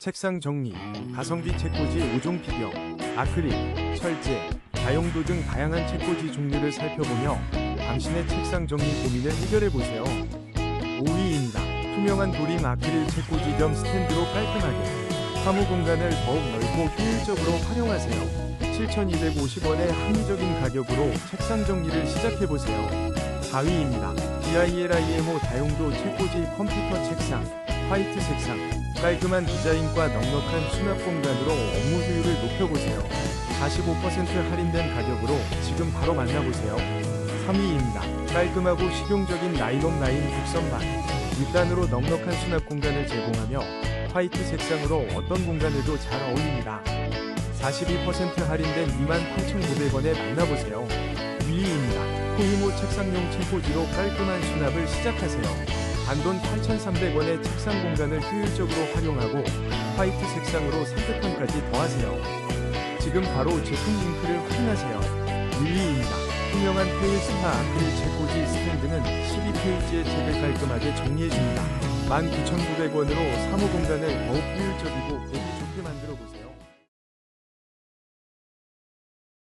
책상 정리, 가성비 책꽂이 5종 피겨, 아크릴, 철제, 다용도 등 다양한 책꽂이 종류를 살펴보며 당신의 책상 정리 고민을 해결해보세요. 5위입니다. 투명한 도링 아크릴 책꽂이 겸 스탠드로 깔끔하게 사무 공간을 더욱 넓고 효율적으로 활용하세요. 7,250원의 합리적인 가격으로 책상 정리를 시작해보세요. 4위입니다. DILIMO 다용도 책꽂이 컴퓨터 책상, 화이트 색상, 깔끔한 디자인과 넉넉한 수납 공간으로 업무 효율을 높여보세요. 45% 할인된 가격으로 지금 바로 만나보세요. 3위입니다. 깔끔하고 실용적인 나일론 라인 곡선반, 6단으로 넉넉한 수납 공간을 제공하며 화이트 색상으로 어떤 공간에도 잘 어울립니다. 42% 할인된 28,900원에 만나보세요. 1위입니다. 코이모 책상용 책꽂이로 깔끔한 수납을 시작하세요. 단돈 8,300원의 책상 공간을 효율적으로 활용하고 화이트 색상으로 상태판까지 더하세요. 지금 바로 제품 링크를 확인하세요. 1위입니다. 투명한 페일스타 아크릴 책꽂이 스탠드는 12페이지의 책을 깔끔하게 정리해줍니다. 19,900원으로 사무 공간을 더욱 효율적이고